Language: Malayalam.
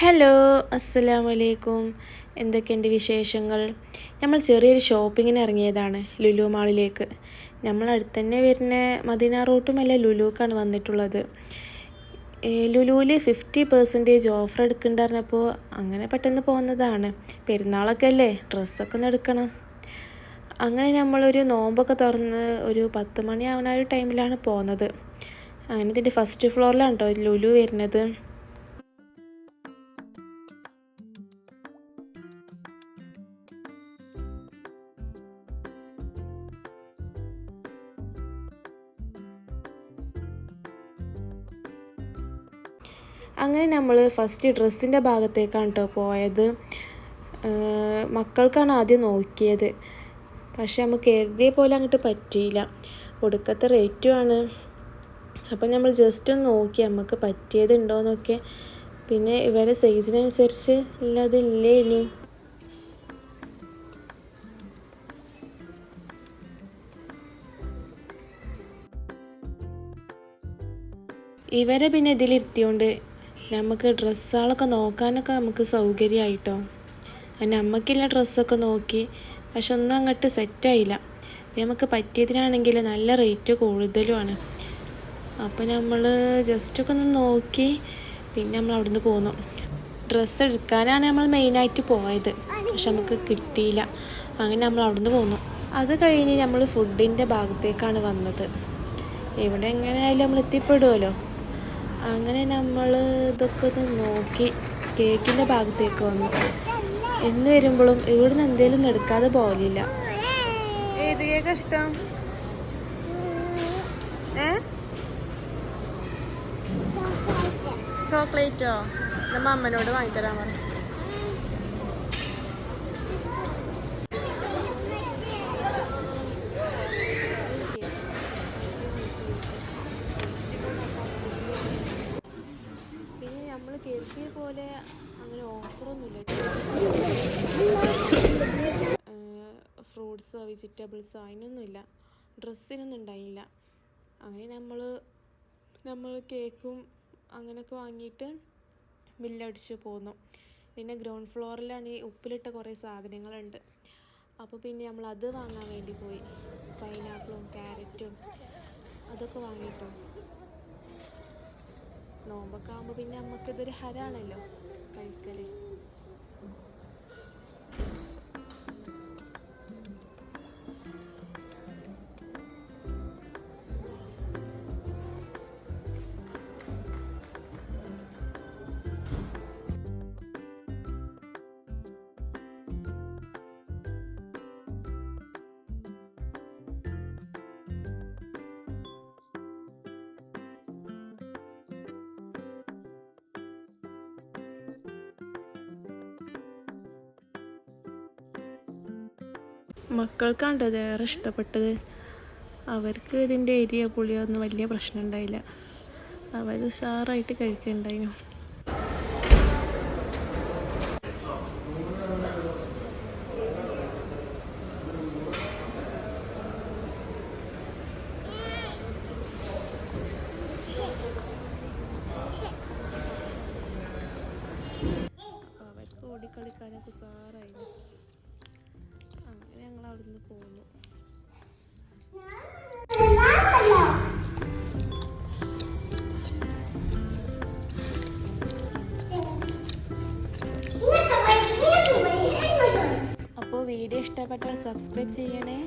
ഹലോ അസ്സലാമു അലൈക്കും എന്തൊക്കെയുണ്ട് വിശേഷങ്ങൾ? നമ്മൾ ചെറിയൊരു ഷോപ്പിങ്ങിന് ഇറങ്ങിയതാണ് ലുലു മാളിലേക്ക്. നമ്മൾ തന്നെ വരുന്ന മദീന റൂട്ടുമല്ല ലുലുക്കാണ് വന്നിട്ടുള്ളത്. ലുലുവിൽ ഫിഫ്റ്റി പെർസെന്റേജ് ഓഫർ എടുക്കുന്നുണ്ടായിരുന്നപ്പോൾ അങ്ങനെ പെട്ടെന്ന് പോകുന്നതാണ് പെരുന്നാളൊക്കെ അല്ലേ ഡ്രസ്സൊക്കെ ഒന്ന് എടുക്കണം. അങ്ങനെ നമ്മളൊരു നോമ്പൊക്കെ തുറന്ന് ഒരു പത്ത് മണിയാവുന്ന ഒരു ടൈമിലാണ് പോകുന്നത് അങ്ങനെ ഇതിന്റെ ഫസ്റ്റ് ഫ്ലോറിലാണ് കേട്ടോ ലുലു വരുന്നത്. അങ്ങനെ നമ്മൾ ഫസ്റ്റ് ഡ്രസ്സിന്റെ ഭാഗത്തേക്കാണ് കേട്ടോ പോയത് മക്കൾക്കാണ് ആദ്യം നോക്കിയത്. പക്ഷെ നമുക്ക് കരുതിയ പോലെ അങ്ങോട്ട് പറ്റിയില്ല. ഒടുക്കത്തെ റേറ്റുമാണ് അപ്പം നമ്മൾ ജസ്റ്റ് ഒന്ന് നോക്കി നമുക്ക് പറ്റിയതുണ്ടോയെന്നൊക്കെ പിന്നെ ഇവരെ സൈസിനനുസരിച്ച് ഇല്ലതില്ലേ ഇനി? ഇവരെ പിന്നെ ഇതിലിരുത്തിയോണ്ട് നമുക്ക് ഡ്രസ്സുകളൊക്കെ നോക്കാനൊക്കെ നമുക്ക് സൗകര്യമായിട്ടോ? അതിന് അമ്മയ്ക്കുള്ള ഡ്രസ്സൊക്കെ നോക്കി പക്ഷെ ഒന്നും അങ്ങോട്ട് സെറ്റായില്ല നമുക്ക് പറ്റിയതിനാണെങ്കിൽ നല്ല റേറ്റ് കൂടുതലുമാണ്. അപ്പോൾ നമ്മൾ ജസ്റ്റൊക്കെ ഒന്ന് നോക്കി പിന്നെ നമ്മൾ അവിടുന്ന് പോന്നു. ഡ്രസ്സ് എടുക്കാനാണ് നമ്മൾ മെയിനായിട്ട് പോയത്. പക്ഷെ നമുക്ക് കിട്ടിയില്ല. അങ്ങനെ നമ്മൾ അവിടുന്ന് പോന്നു. അത് കഴിഞ്ഞ് നമ്മൾ ഫുഡിന്റെ ഭാഗത്തേക്കാണ് വന്നത്. ഇവിടെ എങ്ങനെയായാലും നമ്മൾ എത്തിപ്പെടുമല്ലോ അങ്ങനെ നമ്മൾ ഇതൊക്കെ ഒന്ന് നോക്കി കേക്കിന്റെ ഭാഗത്തേക്ക് വന്നു. എന്ന് വരുമ്പോഴും ഇവിടുന്ന് എന്തേലും എടുക്കാതെ പോകലില്ല. ഏത് കേക്ക് ഇഷ്ടം? ഏ? ചോക്ലേറ്റോ. നമ്മ അമ്മനോട് വാങ്ങിത്തരാൻ പറ നമ്മൾ കരുതിയ പോലെ അങ്ങനെ ഓഫറൊന്നുമില്ല ഫ്രൂട്ട്സോ വെജിറ്റബിൾസോ അതിനൊന്നുമില്ല. ഡ്രസ്സിനൊന്നും ഉണ്ടായില്ല. അങ്ങനെ നമ്മൾ നമ്മൾ കേക്കും അങ്ങനെയൊക്കെ വാങ്ങിയിട്ട് ബില്ലടിച്ച് പോന്നു. പിന്നെ ഗ്രൗണ്ട് ഫ്ലോറിലാണ് ഈ ഉപ്പിലിട്ട കുറേ സാധനങ്ങളുണ്ട്. അപ്പോൾ പിന്നെ നമ്മൾ അത് വാങ്ങാൻ വേണ്ടി പോയി. പൈനാപ്പിളും ക്യാരറ്റും അതൊക്കെ വാങ്ങിയിട്ടോ നോമ്പൊക്കെ ആകുമ്പോൾ പിന്നെ നമുക്കിതൊരു ഹരാണല്ലോ. കഴിക്കൽ. മക്കൾക്കാണ് ഇത് ഏറെ ഇഷ്ടപ്പെട്ടത്. അവർക്ക് ഇതിന്റെ എരിയ പുളിയോ ഒന്നും വലിയ പ്രശ്നം ഉണ്ടായില്ല. അവർ ഉഷാറായിട്ട് കഴിക്കുന്നുണ്ടായിരുന്നു ഓടിക്കളിക്കാനൊക്കെ ഉഷാറായിരുന്നു ഞങ്ങൾ അവിടുന്ന് പോന്നു അപ്പോൾ വീഡിയോ ഇഷ്ടപ്പെട്ടാൽ സബ്സ്ക്രൈബ് ചെയ്യണേ.